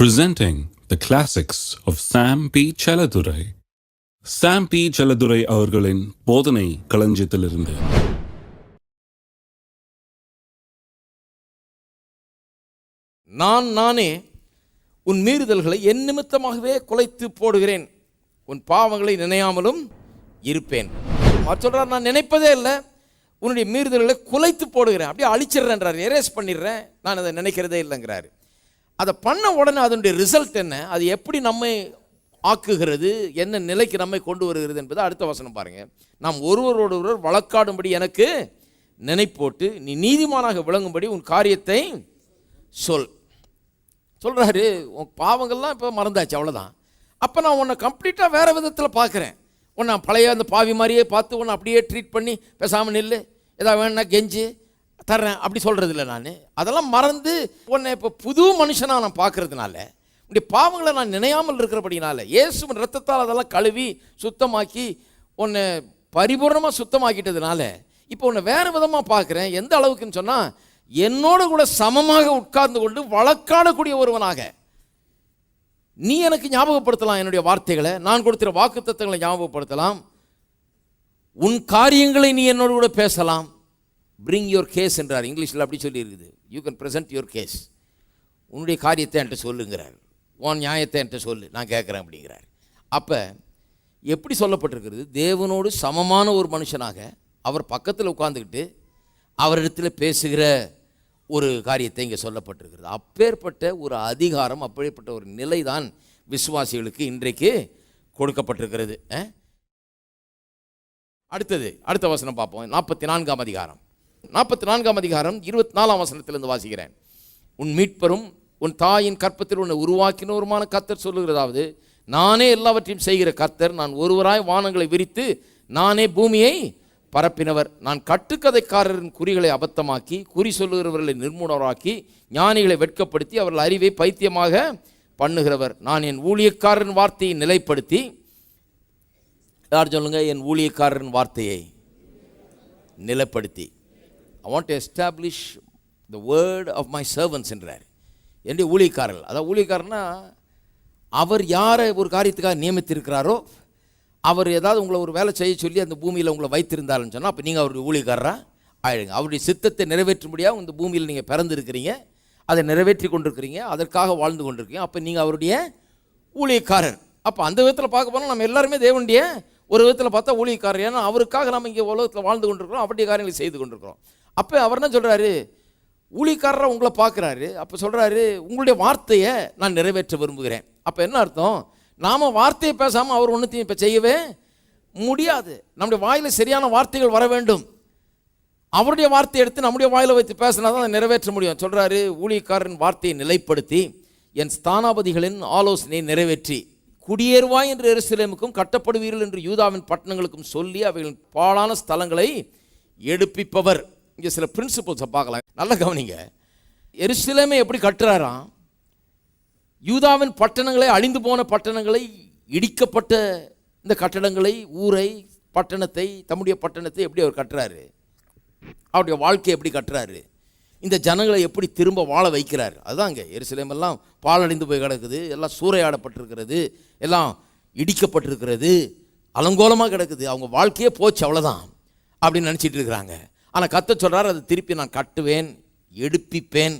presenting the classics of Sam P. Chaladurai. Sam P. Chaladurai அவர்களின் போதனை களஞ்சியத்திலிருந்து. நான் நானே உன் மீறுதல்களை என் நிமித்தமாகவே குலைத்து போடுகிறேன். உன் பாவங்களை நினையாமலும் இருப்பேன். அவர் சொல்றார் நான் நினைப்பதே இல்லை. உன்னுடைய மீறுதல்களை குலைத்து போடுகிறேன். அப்படியே அழிச்சிடுறேன்றார். எரேஸ் பண்ணிடுறேன். நான் அதை நினைக்கிறதே இல்லைங்கிறாரு. அதை பண்ண உடனே அதனுடைய ரிசல்ட் என்ன? அது எப்படி நம்மை ஆக்குகிறது? என்ன நிலைக்கு நம்மை கொண்டு வருகிறது என்பதை அடுத்த வசனம் பாருங்கள் நாம் ஒருவரோடு ஒருவர் வழக்காடும்படி எனக்கு நினைப்போட்டு நீ நீதிமானாக விளங்கும்படி உன் காரியத்தை சொல். சொல்கிறாரு உன் பாவங்கள்லாம் இப்போ மறந்தாச்சு அவ்வளோதான் அப்போ நான் உன்னை கம்ப்ளீட்டாக வேறு விதத்தில் பார்க்குறேன் உன்னை பழைய அந்த பாவி மாதிரியே பார்த்து உன்னை அப்படியே ட்ரீட் பண்ணி பேசாமல் நில்லு. ஏதாவது வேணும்னா கெஞ்சு. தர்றேன் அப்படி சொல்கிறது இல்லை நான். அதெல்லாம் மறந்து உன்னை இப்போ புது மனுஷனாக நான் பார்க்கறதுனால இப்படி பாவங்களை நான் நினையாமல் இருக்கிறபடினால இயேசுவின் ரத்தத்தால் அதெல்லாம் கழுவி சுத்தமாக்கி உன்னை பரிபூர்ணமாக சுத்தமாக்கிட்டதுனால இப்போ உன்னை வேறு விதமாக பார்க்குறேன். எந்த அளவுக்குன்னு சொன்னால் என்னோட கூட சமமாக உட்கார்ந்து கொண்டு வழக்காடக்கூடிய ஒருவனாக. நீ எனக்கு ஞாபகப்படுத்தலாம் என்னுடைய வார்த்தைகளை. நான் கொடுத்துற வாக்குத்தத்தங்களை ஞாபகப்படுத்தலாம். உன் காரியங்களை நீ என்னோட கூட பேசலாம். பிரிங் யுவர் கேஸ் என்றார். இங்கிலீஷில் அப்படி சொல்லியிருக்குது. You can present your case உன்னுடைய காரியத்தை என்கிட்ட சொல்லுங்கிறார். உன் நியாயத்தை என்கிட்ட சொல்லு. நான் கேட்குறேன் அப்படிங்கிறார். அப்போ எப்படி சொல்லப்பட்டிருக்கிறது? தேவனோடு சமமான ஒரு மனுஷனாக அவர் பக்கத்தில் உட்காந்துக்கிட்டு அவரிடத்தில் பேசுகிற ஒரு காரியத்தை இங்கே சொல்லப்பட்டிருக்கிறது. அப்பேற்பட்ட ஒரு அதிகாரம் அப்பேற்பட்ட ஒரு நிலை தான் விசுவாசிகளுக்கு இன்றைக்கு கொடுக்கப்பட்டிருக்கிறது. அடுத்தது அடுத்த வசனம் பார்ப்போம். நாற்பத்தி நான்காம் அதிகாரம். நாற்பத்தி நான்காம் அதிகாரம் இருபத்தி நாலாம் வசனத்திலிருந்து வாசிக்கிறேன். உன் மீட்பரும் உன் தாயின் கற்பத்தில் உன்னை உருவாக்கினோருமான கத்தர் சொல்லுகிறதாவது நானே எல்லாவற்றையும் செய்கிற கத்தர் நான் ஒருவராய் வானங்களை விரித்து நானே பூமியை பரப்பினவர். நான் கட்டுக்கதைக்காரரின் குறிகளை அபத்தமாக்கி குறி சொல்லுகிறவர்களை நிர்மூலராக்கி ஞானிகளை வெட்கப்படுத்தி அவர்கள் அறிவை பைத்தியமாக பண்ணுகிறவர். நான் என் ஊழியக்காரரின் வார்த்தையை நிலைப்படுத்தி யார் சொல்லுங்கள் என் ஊழியக்காரரின் வார்த்தையை நிலைப்படுத்தி. I want to establish the word of my servants என்றார். என்னுடைய ஊழியக்காரர்கள். அதாவது ஊழியக்காரன்னா அவர் யாரை ஒரு காரியத்துக்காக நியமித்திருக்கிறாரோ அவர் ஏதாவது உங்களை ஒரு வேலை செய்ய சொல்லி அந்த பூமியில் உங்களை வைத்திருந்தாருன்னு சொன்னால் அப்போ நீங்கள் அவருடைய ஊழியக்காரராக ஆயிடுங்க. அவருடைய சித்தத்தை நிறைவேற்றும்படியாக இந்த பூமியில் நீங்கள் பிறந்திருக்கிறீங்க. அதை நிறைவேற்றி கொண்டிருக்கிறீங்க. அதற்காக வாழ்ந்து கொண்டிருக்கீங்க. அப்போ நீங்கள் அவருடைய ஊழியக்காரர். அப்போ அந்த விதத்தில் பார்க்க போனால் நம்ம எல்லாருமே தேவனுடைய ஒரு விதத்தில் பார்த்தா ஊழியக்காரர். ஏன்னா அவருக்காக நம்ம இங்கே உலகத்தில் வாழ்ந்து கொண்டிருக்கிறோம். அவருடைய காரியங்களை செய்து கொண்டிருக்கிறோம். அப்போ அவர் என்ன சொல்கிறாரு ஊழிக்காரராக உங்களை பார்க்குறாரு. அப்போ சொல்கிறாரு உங்களுடைய வார்த்தையை நான் நிறைவேற்ற விரும்புகிறேன். அப்போ என்ன அர்த்தம்? நாம் வார்த்தையை பேசாமல் அவர் ஒன்றுத்தையும் இப்போ செய்யவே முடியாது. நம்முடைய வாயில் சரியான வார்த்தைகள் வர வேண்டும். அவருடைய வார்த்தையை எடுத்து நம்முடைய வாயில் வைத்து பேசினா தான் அதை நிறைவேற்ற முடியும். சொல்கிறாரு ஊழியக்காரன் வார்த்தையை நிலைப்படுத்தி என் ஸ்தானாபதிகளின் ஆலோசனையை நிறைவேற்றி குடியேறுவாய் என்று எருசலேமுக்கும் கட்டப்படுவீர்கள் என்று யூதாவின் பட்டணங்களுக்கும் சொல்லி அவைகளின் பாழான ஸ்தலங்களை எடுப்பிப்பவர். இங்கே சில பிரின்சிபல்ஸை பார்க்கலாம். நல்ல கவனிங்க. எருசலேமே எப்படி கட்டுறாராம்? யூதாவின் பட்டணங்களை அழிந்து போன பட்டணங்களை இடிக்கப்பட்ட இந்த கட்டடங்களை ஊரை பட்டணத்தை தம்முடைய பட்டணத்தை எப்படி அவர் கட்டுறாரு? அவருடைய வாழ்க்கையை எப்படி கட்டுறாரு? இந்த ஜனங்களை எப்படி திரும்ப வாழ வைக்கிறார்? அதுதாங்க. எருசலேம் எல்லாம் பாலடைந்து போய் கிடக்குது. எல்லாம் சூறையாடப்பட்டிருக்கிறது. எல்லாம் இடிக்கப்பட்டிருக்கிறது. அலங்கோலமாக கிடக்குது. அவங்க வாழ்க்கையே போச்சு அவ்வளோதான் அப்படின்னு நினச்சிட்டு இருக்கிறாங்க. ஆனால் கத்த சொல்கிறார் அதை திருப்பி நான் கட்டுவேன் எடுப்பிப்பேன்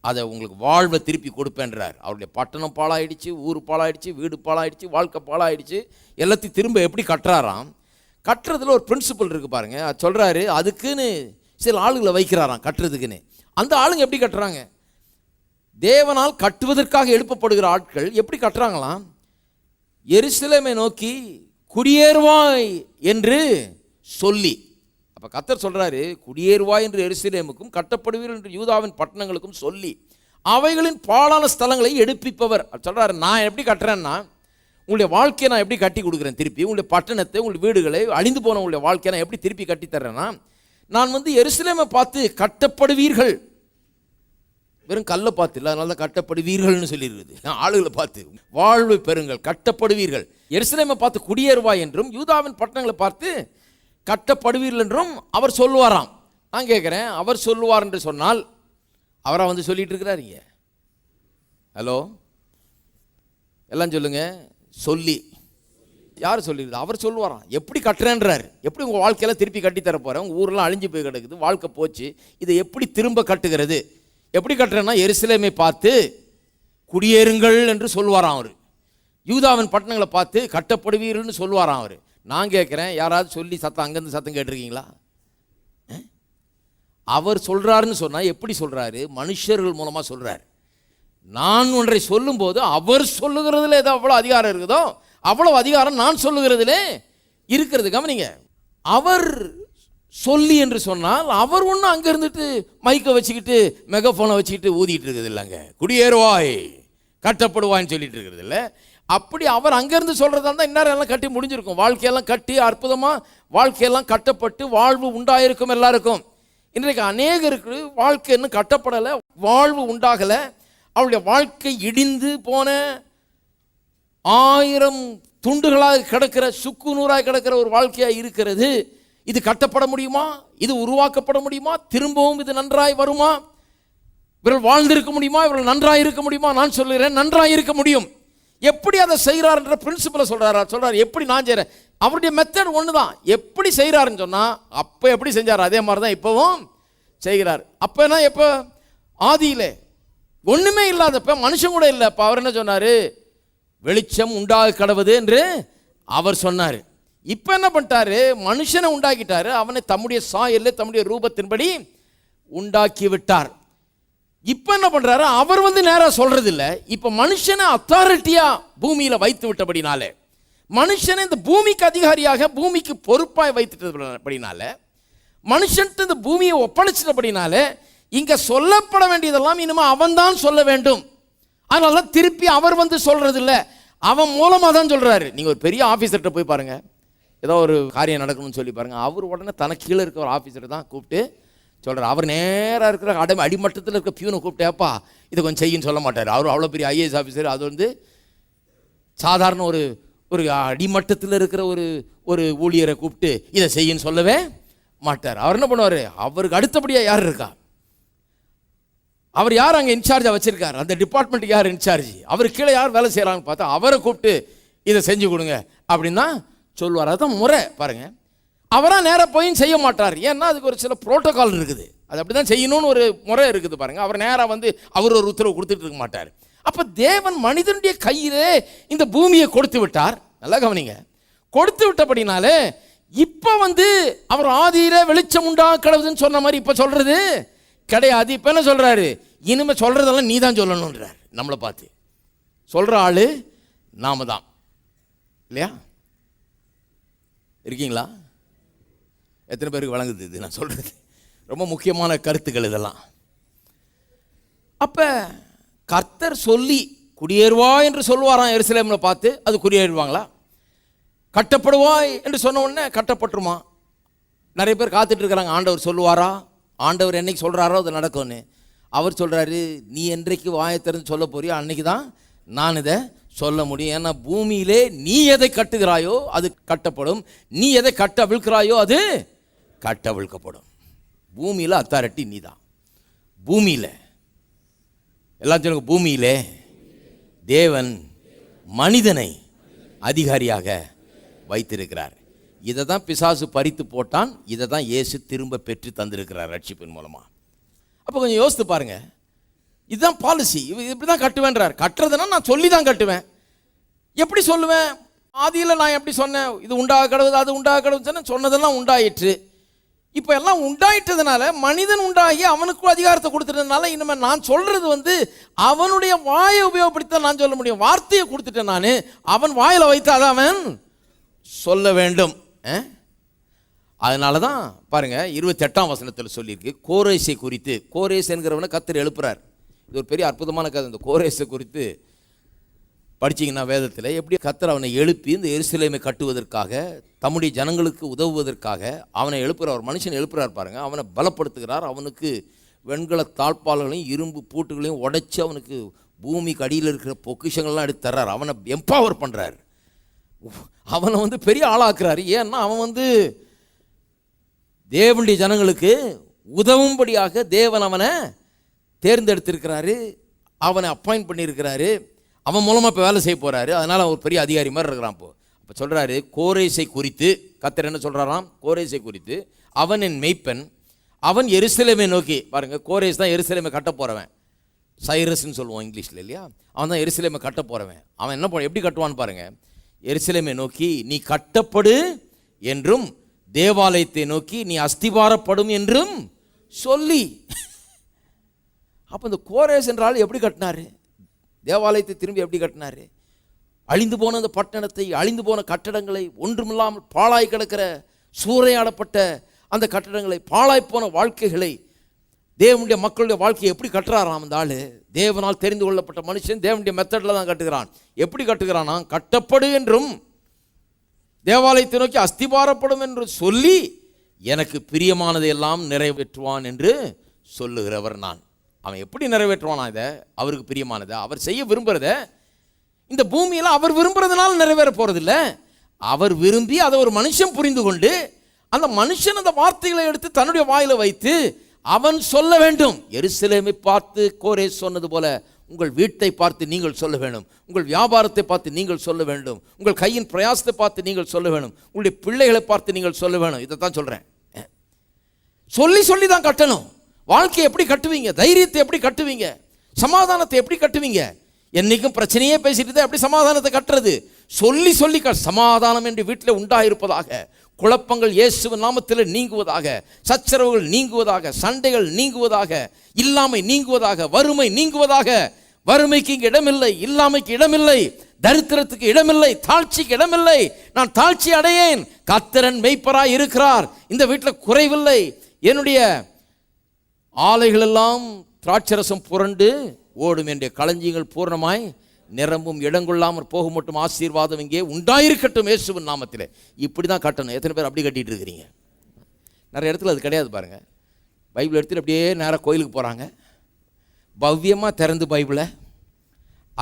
அதை உங்களுக்கு வாழ்வை திருப்பி கொடுப்பேன்றார். அவருடைய பட்டணம் பாழாயிடுச்சு ஊர் பாழாயிடுச்சு வீடு பாழாயிடுச்சு வாழ்க்கை பாழாயிடுச்சு எல்லாத்தையும் திரும்ப எப்படி கட்டுறாராம்? கட்டுறதுல ஒரு பிரின்சிபல் இருக்குது பாருங்கள் அது சொல்கிறாரு அதுக்குன்னு சில ஆளுங்களை வைக்கிறாராம் கட்டுறதுக்குன்னு. அந்த ஆளுங்க எப்படி கட்டுறாங்க? தேவனால் கட்டுவதற்காக எழுப்பப்படுகிற ஆட்கள் எப்படி கட்டுறாங்களாம்? எருசலேமை நோக்கி குடியேறுவாய் என்று சொல்லி அப்போ கத்தர் சொல்கிறாரு குடியேறுவாய் என்று எருசலேமுக்கும் கட்டப்படுவீர் என்று யூதாவின் பட்டணங்களுக்கும் சொல்லி அவைகளின் பாழான ஸ்தலங்களை எடுப்பிப்பவர். சொல்கிறாரு நான் எப்படி கட்டுறேன்னா உங்களுடைய வாழ்க்கையை நான் எப்படி கட்டி கொடுக்குறேன் திருப்பி? உங்களுடைய பட்டணத்தை உங்களுடைய வீடுகளை அழிந்து போன உங்களுடைய வாழ்க்கையை நான் எப்படி திருப்பி கட்டி தர்றேன்னா நான் வந்து எருசலேமை பார்த்து கட்டப்படுவீர்கள். வெறும் கல்லை பார்த்து இல்லை அதனால தான் கட்டப்படுவீர்கள்னு சொல்லியிருக்குது. ஆளுகளை பார்த்து வாழ்வு பெறுங்கள் கட்டப்படுவீர்கள். எருசலேமை பார்த்து குடியேறுவாய் என்றும் யூதாவின் பட்டணங்களை பார்த்து கட்டப்படுவீர்கள் என்றும் அவர் சொல்லுவாராம். நான் கேட்குறேன் அவர் சொல்லுவார் என்று சொன்னால் அவராக வந்து சொல்லிகிட்டு இருக்கிறாருங்க. ஹலோ? எல்லாம் சொல்லுங்கள் சொல்லி. யார் சொல்லிடுது? அவர் சொல்லுவாராம். எப்படி கட்டுறேன்றாரு. எப்படி உங்கள் வாழ்க்கையெல்லாம் திருப்பி கட்டித்தர போகிறேன் உங்கள் ஊரெலாம் அழிஞ்சு போய் கிடக்குது வாழ்க்கை போச்சு. இதை எப்படி திரும்ப கட்டுகிறது? எப்படி கட்டுறேன்னா எருசலேமை பார்த்து குடியேறுங்கள் என்று சொல்லுவாராம் அவர். யூதாவின் பட்டணங்களை பார்த்து கட்டப்படுவீர்கள்னு சொல்லுவாராம் அவர். நான் கேட்குறேன் யாராவது சொல்லி சத்தம் அங்கேருந்து சத்தம் கேட்டிருக்கீங்களா? அவர் சொல்கிறாருன்னு சொன்னால் எப்படி சொல்கிறாரு மனுஷர்கள் மூலமாக சொல்கிறார் நான் ஒன்றை சொல்லும்போது அவர் சொல்லுகிறதுல ஏதோ அவ்வளோ அதிகாரம் இருக்குதோ அவ்வளோ அதிகாரம் நான் சொல்லுகிறதுலே இருக்கிறது. கவனிங்க. அவர் சொல்லி என்று சொன்னால் அவர் ஒன்றும் அங்கே இருந்துட்டு மைக்கை வச்சுக்கிட்டு மெகஃபோனை வச்சுக்கிட்டு ஊதிட்டு இருக்குது இல்லைங்க. குடியேறுவாய் கட்டப்படுவாய்ன்னு சொல்லிட்டு இருக்கிறது இல்லை. அப்படி அவர் அங்கேருந்து சொல்கிறதா இருந்தால் இன்னாரெல்லாம் எல்லாம் கட்டி முடிஞ்சிருக்கும். வாழ்க்கையெல்லாம் கட்டி அற்புதமாக வாழ்க்கையெல்லாம் கட்டப்பட்டு வாழ்வு உண்டாயிருக்கும் எல்லாருக்கும். இன்றைக்கு அநேகருக்கு வாழ்க்கை இன்னும் கட்டப்படலை வாழ்வு உண்டாகலை. அவளுடைய வாழ்க்கை இடிந்து போன ஆயிரம் துண்டுகளாக கிடக்கிற சுக்கு நூறாக கிடக்கிற ஒரு வாழ்க்கையாக இருக்கிறது. இது கட்டப்பட முடியுமா? இது உருவாக்கப்பட முடியுமா? திரும்பவும் இது நன்றாய் வருமா? இவர்கள் வாழ்ந்திருக்க முடியுமா? இவர்கள் நன்றாக இருக்க முடியுமா? நான் சொல்லுகிறேன் நன்றாக இருக்க முடியும். எப்படி அதை செய்கிறாருன்ற பிரின்சிபலை சொல்கிறாரா சொல்கிறார் எப்படி நான் செய்கிறேன் அவருடைய மெத்தட் ஒன்று தான் எப்படி செய்கிறாருன்னு சொன்னால் அப்போ எப்படி செஞ்சார்? அதே மாதிரி தான் இப்போவும் செய்கிறார். அப்போனா எப்போ ஆதியிலே ஒன்றுமே இல்லாதப்ப மனுஷன் கூட இல்லை. அப்போ அவர் என்ன சொன்னார்? வெளிச்சம் உண்டாக கடவுது என்று அவர் சொன்னார். இப்போ என்ன பண்ணிட்டாரு? மனுஷனை உண்டாக்கிட்டாரு. அவனை தம்முடைய சாயல்ல தம்முடைய ரூபத்தின்படி உண்டாக்கி விட்டார் இப்போ என்ன பண்றாரு? அவர் வந்து நேராக சொல்றது இல்லை இப்போ மனுஷனை அத்தாரிட்டியா பூமியில் வைத்து விட்டபடினாலே மனுஷனை இந்த பூமிக்கு அதிகாரியாக பூமிக்கு பொறுப்பாய் வைத்துட்டபடினால மனுஷன்ட்டு இந்த பூமியை ஒப்படைச்சிட்டபடினால இங்க சொல்லப்பட வேண்டியதெல்லாம் இனிமே அவன்தான் சொல்ல வேண்டும். அதனால தான் திருப்பி அவர் வந்து சொல்றது இல்லை அவன் மூலமாக தான் சொல்றாரு. நீங்க ஒரு பெரிய ஆஃபீஸர்கிட்ட போய் பாருங்க. ஏதோ ஒரு காரியம் நடக்கணும்னு சொல்லி பாருங்க. அவர் உடனே தனக்கு கீழே இருக்க ஒரு ஆஃபீஸரை தான் கூப்பிட்டு சொல்கிறார் அவர் நேராக இருக்கிற அடி அடிமட்டத்தில் இருக்க பியூனை கூப்பிட்டேப்பா இதை கொஞ்சம் செய்யுன்னு சொல்ல மாட்டார். அவர் அவ்வளோ பெரிய ஐஏஎஸ் ஆஃபீஸர் அது வந்து சாதாரண ஒரு ஒரு அடிமட்டத்தில் இருக்கிற ஒரு ஒரு ஊழியரை கூப்பிட்டு இதை செய்யுன்னு சொல்லவே மாட்டார். அவர் என்ன பண்ணுவார்? அவருக்கு அடுத்தபடியாக யார் இருக்கா? அவர் யார் அங்கே இன்சார்ஜாக வச்சுருக்கார்? அந்த டிபார்ட்மெண்ட்டுக்கு யார் இன்சார்ஜ் அவர் கீழே யார் வேலை செய்கிறாங்கன்னு பார்த்தா அவரை கூப்பிட்டு இதை செஞ்சு கொடுங்க. அப்படின்னா சொல்லுவார். அதுதான் முறை பாருங்கள் அவராக நேராக போய் செய்ய மாட்டார். ஏன்னா அதுக்கு ஒரு சில ப்ரோட்டோகால் இருக்குது. அது அப்படி தான் செய்யணும்னு ஒரு முறை இருக்குது பாருங்கள் அவர் நேராக வந்து அவர் ஒரு உத்தரவு கொடுத்துட்டு இருக்க மாட்டார். அப்போ தேவன் மனிதனுடைய கையிலே இந்த பூமியை கொடுத்து விட்டார். நல்லா கவனிங்க. கொடுத்து விட்டபடினாலே இப்போ வந்து அவர் ஆதியில வெளிச்சம் உண்டா கடவுதுன்னு சொன்ன மாதிரி இப்போ சொல்கிறது கிடையாது. இப்போ என்ன சொல்கிறாரு இனிமேல் சொல்கிறதெல்லாம் நீ தான் சொல்லணுன்றார் நம்மளை பார்த்து. சொல்கிற ஆளு நாம தான் இல்லையா? இருக்கீங்களா? எத்தனை பேருக்கு வழங்குது இது? நான் சொல்கிறது ரொம்ப முக்கியமான கருத்துக்கள் இதெல்லாம். அப்போ கர்த்தர் சொல்லி குடியேறுவாய் என்று சொல்லுவாராம் எருசலேமில் பார்த்து அது குடியேறுவாங்களா? கட்டப்படுவாய் என்று சொன்ன உடனே கட்டப்பட்டுருமா? நிறைய பேர் காத்துட்டு இருக்கிறாங்க. ஆண்டவர் சொல்லுவாரா? ஆண்டவர் என்னைக்கு சொல்கிறாரோ அது நடக்கும்னு. அவர் சொல்கிறாரு நீ என்றைக்கு வாயை திறந்து சொல்ல போறியோ அன்றைக்கி தான் நான் இதை சொல்ல முடியும். ஏன்னா பூமியிலே நீ எதை கட்டுகிறாயோ அது கட்டப்படும். நீ எதை கட்ட விழுக்கிறாயோ அது கட்டவிழ்க்கப்படும். பூமியில் அத்தாரிட்டி நீ தான் பூமியில். எல்லாம் சொல்லுங்க பூமியிலே தேவன் மனிதனை அதிகாரியாக வைத்திருக்கிறார். இதை தான் பிசாசு பறித்து போட்டான் இதை தான் இயேசு திரும்ப பெற்று தந்திருக்கிறார் ரட்சிப்பின் மூலமாக அப்போ கொஞ்சம் யோசித்து பாருங்க. இதுதான் பாலிசி இப்படி தான் கட்டுவேன்றார். கட்டுறதுன்னா நான் சொல்லி தான் கட்டுவேன். எப்படி சொல்லுவேன்? ஆதியில் நான் எப்படி சொன்னேன்? இது உண்டாக கடவுது அது உண்டாக கடவுள் சொன்னேன் சொன்னதெல்லாம் உண்டாயிற்று. இப்போ எல்லாம் உண்டாயிட்டதுனால மனிதன் உண்டாகி அவனுக்கும் அதிகாரத்தை கொடுத்துட்டதுனால இனிமேல் நான் சொல்கிறது வந்து அவனுடைய வாயை உபயோகப்படுத்தி தான் நான் சொல்ல முடியும். வார்த்தையை கொடுத்துட்டேன் நான் அவன் வாயில் வைத்தாதான் அவன் சொல்ல வேண்டும். அதனால தான் பாருங்கள் இருபத்தெட்டாம் வசனத்தில் சொல்லியிருக்கு. கோரேசை குறித்து கோரேஸ் என்கிறவனை கத்தர் எழுப்புறார். இது ஒரு பெரிய அற்புதமான கதை இந்த கோரேசை குறித்து. படிச்சீங்கன்னா வேதத்தில் எப்படி கத்தர் அவனை எழுப்பி இந்த எருசலேமை கட்டுவதற்காக தம்முடைய ஜனங்களுக்கு உதவுவதற்காக அவனை எழுப்புகிறார் ஒரு மனுஷன் எழுப்புறார் பாருங்க. அவனை பலப்படுத்துகிறார். அவனுக்கு வெண்கல தாழ்பால்களையும் இரும்பு பூட்டுகளையும் உடைச்சி அவனுக்கு பூமிக்கு அடியில் இருக்கிற பொக்கிஷங்கள்லாம் எடுத்து தர்றார். அவனை எம்பவர் பண்ணுறார் அவனை வந்து பெரிய ஆளாக்குறாரு. ஏன்னா அவன் வந்து தேவனுடைய ஜனங்களுக்கு உதவும்படியாக தேவன் அவனை தேர்ந்தெடுத்திருக்கிறாரு. அவனை அப்பாயிண்ட் பண்ணியிருக்கிறாரு. அவன் மூலமாக இப்போ வேலை செய்ய போகிறாரு அதனால் அவர் பெரிய அதிகாரி மாதிரி இருக்கிறான் இப்போ. அப்போ சொல்கிறாரு கோரேசை குறித்து கத்தர் என்ன சொல்கிறாராம் கோரேசை குறித்து அவன் என் மெய்ப்பன் அவன் எருசலேமை நோக்கி பாருங்கள் கோரேஸ் தான் எருசலேமை கட்ட போகிறவன் சைரஸ்ன்னு சொல்லுவோம் இங்கிலீஷில் இல்லையா? அவன் தான் எருசலேமை கட்ட போகிறவன் அவன் என்ன பண்ண எப்படி கட்டுவான்னு பாருங்கள் எருசலேமை நோக்கி நீ கட்டப்படு என்றும் தேவாலயத்தை நோக்கி நீ அஸ்திபாரப்படும் என்றும் சொல்லி. அப்போ இந்த கோரேஸ் என்றால் எப்படி கட்டினாரு? தேவாலயத்தை திரும்பி எப்படி கட்டினாரு? அழிந்து போன அந்த பட்டணத்தை அழிந்து போன கட்டடங்களை ஒன்றுமில்லாமல் பாழாய் கிடக்கிற சூறையாடப்பட்ட அந்த கட்டடங்களை பாழாய் போன வாழ்க்கைகளை தேவனுடைய மக்களுடைய வாழ்க்கையை எப்படி கட்டுறாராம் அந்த ஆள்? தேவனால் தெரிந்து கொள்ளப்பட்ட மனுஷன் தேவனுடைய மெத்தடில் தான் கட்டுகிறான். எப்படி கட்டுகிறானா? கட்டப்படு என்றும் தேவாலயத்தை நோக்கி அஸ்திபாரப்படும் என்று சொல்லி எனக்கு பிரியமானதையெல்லாம் நிறைவேற்றுவான் என்று சொல்லுகிறவர் நான். அவன் எப்படி நிறைவேற்றுவானா இதை? அவருக்கு பிரியமானதை. அவர் செய்ய விரும்புகிறத இந்த பூமியில் அவர் விரும்புகிறதுனால நிறைவேற போகிறதில்ல அவர் விரும்பி அதை ஒரு மனுஷன் புரிந்து கொண்டு அந்த மனுஷன் அந்த வார்த்தைகளை எடுத்து தன்னுடைய வாயில் வைத்து அவன் சொல்ல வேண்டும். எருசலேமை பார்த்து கோரே சொன்னது போல உங்கள் வீட்டை பார்த்து நீங்கள் சொல்ல வேண்டும். உங்கள் வியாபாரத்தை பார்த்து நீங்கள் சொல்ல வேண்டும். உங்கள் கையின் பிரயாசத்தை பார்த்து நீங்கள் சொல்ல வேண்டும். உங்களுடைய பிள்ளைகளை பார்த்து நீங்கள் சொல்ல வேணும் இதை தான் சொல்கிறேன் சொல்லி சொல்லி தான் கட்டணும். வாழ்க்கையை எப்படி கட்டுவீங்க? தைரியத்தை எப்படி கட்டுவீங்க? சமாதானத்தை எப்படி கட்டுவீங்க? என்னைக்கும் பிரச்சனையே பேசிட்டு தான் எப்படி சமாதானத்தை கட்டுறது? சொல்லி சொல்லி க சமாதானம் என்று வீட்டில் உண்டாயிருப்பதாக குழப்பங்கள் இயேசுவ நாமத்தில் நீங்குவதாக சச்சரவுகள் நீங்குவதாக சண்டைகள் நீங்குவதாக இல்லாமை நீங்குவதாக வறுமை நீங்குவதாக வறுமைக்கு இங்கே இடமில்லை இல்லாமைக்கு இடமில்லை தரித்திரத்துக்கு இடமில்லை தாழ்ச்சிக்கு இடமில்லை நான் தாழ்ச்சி அடையேன் கத்திரன் மெய்ப்பராய் இருக்கிறார் இந்த வீட்டில் குறைவில்லை என்னுடைய ஆலைகளெல்லாம் திராட்சரசம் புரண்டு ஓடும் என்ற களஞ்சியங்கள் பூர்ணமாய் நிரம்பும் இடங்கொள்ளாமல் போக மட்டும் ஆசீர்வாதம் இங்கே உண்டாயிருக்கட்டும் இயேசுவின் நாமத்தில். இப்படி தான் கட்டணும். எத்தனை பேர் அப்படி கட்டிகிட்டு இருக்கிறீங்க நிறைய இடத்துல அது கிடையாது பாருங்கள் பைபிள் எடுத்துகிட்டு அப்படியே நேராக கோயிலுக்கு போகிறாங்க பவ்யமாக திறந்து பைபிளை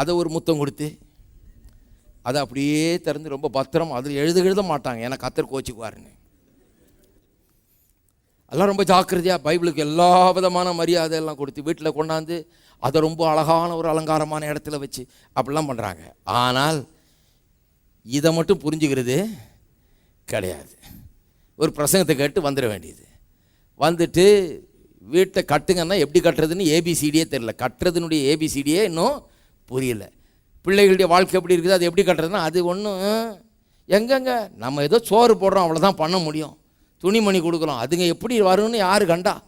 அதை ஒரு முத்தம் கொடுத்து அதை அப்படியே திறந்து ரொம்ப பத்திரம் அதில் எழுத எழுத மாட்டாங்க. ஏன்னா கத்தர் கோச்சிக்குவாருன்னு. எல்லாம் ரொம்ப ஜாக்கிரதையாக பைபிளுக்கு எல்லா விதமான மரியாதை எல்லாம் கொடுத்து வீட்டில் கொண்டாந்து அதை ரொம்ப அழகான ஒரு அலங்காரமான இடத்துல வச்சு அப்படிலாம் பண்ணுறாங்க ஆனால் இதை மட்டும் புரிஞ்சுக்கிறது கிடையாது. ஒரு பிரசங்கத்தை கேட்டு வந்துட வேண்டியது. வந்துட்டு வீட்டை கட்டுங்கன்னா எப்படி கட்டுறதுன்னு ஏபிசிடியே தெரில கட்டுறதுனுடைய ஏபிசிடியே இன்னும் புரியல. பிள்ளைகளுடைய வாழ்க்கை எப்படி இருக்குது அது எப்படி கட்டுறதுன்னா அது ஒன்றும் எங்கெங்க நம்ம ஏதோ சோறு போடுறோம் அவ்வளோதான் பண்ண முடியும். துணிமணி கொடுக்கலாம் அதுங்க எப்படி வரும்னு யாரு கண்டா?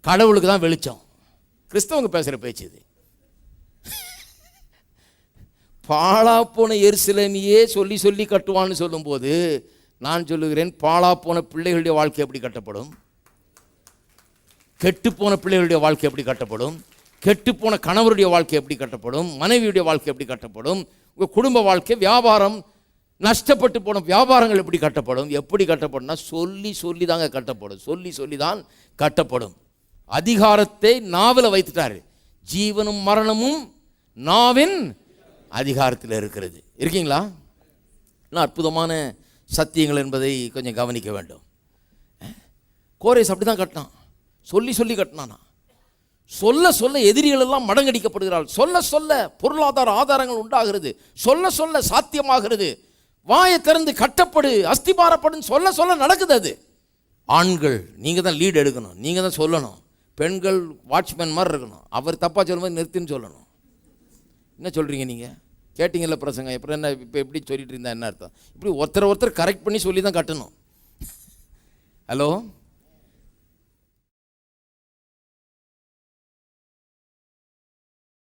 கடவுளுக்கு தான் வெளிச்சம். கிறிஸ்தவங்க பேசுகிற பேச்சு இது. பாழாப்போன எருசலேமியே சொல்லி சொல்லி கட்டுவான்னு சொல்லும்போது நான் சொல்லுகிறேன் பாழாப்போன பிள்ளைகளுடைய வாழ்க்கை எப்படி கட்டப்படும்? கெட்டுப்போன பிள்ளைகளுடைய வாழ்க்கை எப்படி கட்டப்படும்? கெட்டுப்போன கணவருடைய வாழ்க்கை எப்படி கட்டப்படும்? மனைவியுடைய வாழ்க்கை எப்படி கட்டப்படும்? உங்கள் குடும்ப வாழ்க்கை வியாபாரம் நஷ்டப்பட்டு போன வியாபாரங்கள் எப்படி கட்டப்படும்? எப்படி கட்டப்படும்னா சொல்லி சொல்லி தாங்க கட்டப்படும். சொல்லி சொல்லி தான் கட்டப்படும். அதிகாரத்தை நாவில் வைத்துட்டாரு. ஜீவனும் மரணமும் நாவின் அதிகாரத்தில் இருக்கிறது. இருக்கீங்களா? இன்னும் அற்புதமான சத்தியங்கள் என்பதை கொஞ்சம் கவனிக்க வேண்டும். கோரேஸ் அப்படி தான் கட்டினான். சொல்லி சொல்லி கட்டினானா? சொல்ல சொல்ல எதிரிகள் எல்லாம் மடங்கடிக்கப்படுகிறாள் சொல்ல சொல்ல பொருளாதார ஆதாரங்கள் உண்டாகிறது. சொல்ல சொல்ல சாத்தியமாகிறது. வாயை திறந்து கட்டப்படு அஸ்திபாரப்படுன்னு சொல்ல சொல்ல நடக்குது அது. ஆண்கள் நீங்கள் தான் லீடு எடுக்கணும். நீங்கள் தான் சொல்லணும். பெண்கள் வாட்ச்மேன் மாதிரி இருக்கணும். அவர் தப்பாக சொல்லும்போது நிறுத்தின்னு சொல்லணும். என்ன சொல்கிறீங்க நீங்கள் கேட்டிங்கல்ல பிரசங்க எப்படி என்ன இப்போ எப்படி சொல்லிட்டு இருந்தா என்ன அர்த்தம்? இப்படி ஒருத்தர் ஒருத்தர் கரெக்ட் பண்ணி சொல்லி தான் கட்டணும். ஹலோ